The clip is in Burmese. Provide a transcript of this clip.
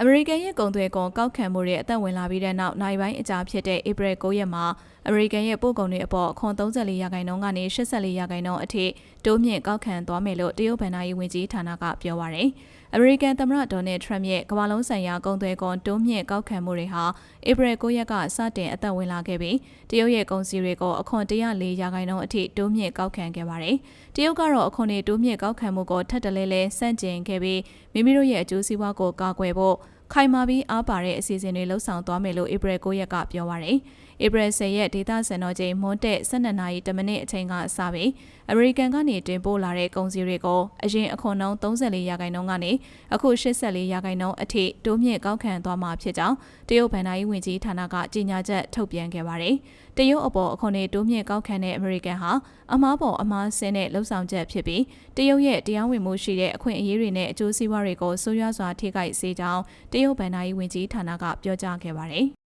အမေရိကန်ရဲ့ကုန်သွယ်ကုန်ကောက်ခံမှုတွေအသက်ဝင်လာပြီးတဲ့နောက်နိုင်ပိုင်းအကြာဖြစ်တဲ့ဧပြီ9ရက်မှာအမေရိကန်ရဲ့ပို့ကုန်တွေအပေါ်အခွန်34ရာခိုင်နှုန်းကနေ84ရာခိုင်နှုန်းအထိတိုးမြင့်ကောက်ခံသွားမယ်လို့တရုတ်ဗန်နာရေးဝန်ကြီးဌာနကပြောပါရယ်အမေရိကန်သမ္မတဒေါ်နယ်ထရမ့်ရဲ့ကမ္ဘာလုံးဆိုင်ရာကုန်သွယ်ကုန်တိုးမြင့်ကောက်ခံမှုတွေဟာဧပြီ9ရက်ကစတင်အသက်ဝင်လာခဲ့ပြီးတရုတ်ရဲ့ကုန်စည်တွေကိုအခွန်104ရာခိုင်နှုန်းအထိတိုးမြင့်ကောက်ခံခဲ့ပါတယ်တရုတ်ကတော့အခွန်တွေတိုးမြင့်ကောက်ခံမှုကိုထပ်တလဲလဲစန့်ကျင်ခဲ့ပြီးမိမိတို့ရဲ့အကျိုးစီးပွားကိုကာကွယ်ဖို့ ခိုင်မာပြီးအားပါတဲ့အစီအစဉ်တွေလှုပ်ဆောင်သွားမယ်လို့ဧပြီ9ရက်ကပြောပါရယ်။ဧပြီ10ရက်ဒေသစံတော်ချိန်မွန်းတက်12နာရီ10မိနစ်အချိန်ကစပြီးအမေရိကန်ကနေတင်ပို့လာတဲ့ကုန်စည်တွေကိုအရင်အခွန်နှုန်း34ရာခိုင်နှုန်းကနေအခု84ရာခိုင်နှုန်းအထိတိုးမြင့်ကောက်ခံသွားမှာဖြစ်ကြောင်းတရုတ်ဗန်နာရေးဝန်ကြီးဌာနကကြေညာချက်ထုတ်ပြန်ခဲ့ပါတယ်။တရုတ်အပေါ်အခွန်တွေတိုးမြင့်ကောက်ခံတဲ့အမေရိကန်ဟာအမားပေါ်အမားဆင်းတဲ့လှုပ်ဆောင်ချက်ဖြစ်ပြီးတရုတ်ရဲ့တရားဝင်မှုရှိတဲ့အခွင့်အရေးတွေနဲ့အကျိုးစီးပွားတွေကိုဆိုးရွားစွာထိခိုက်စေကြောင်းတရုတ်ဗန်နာရေးဝန်ကြီးဌာနကပြောကြားခဲ့ပါတယ်။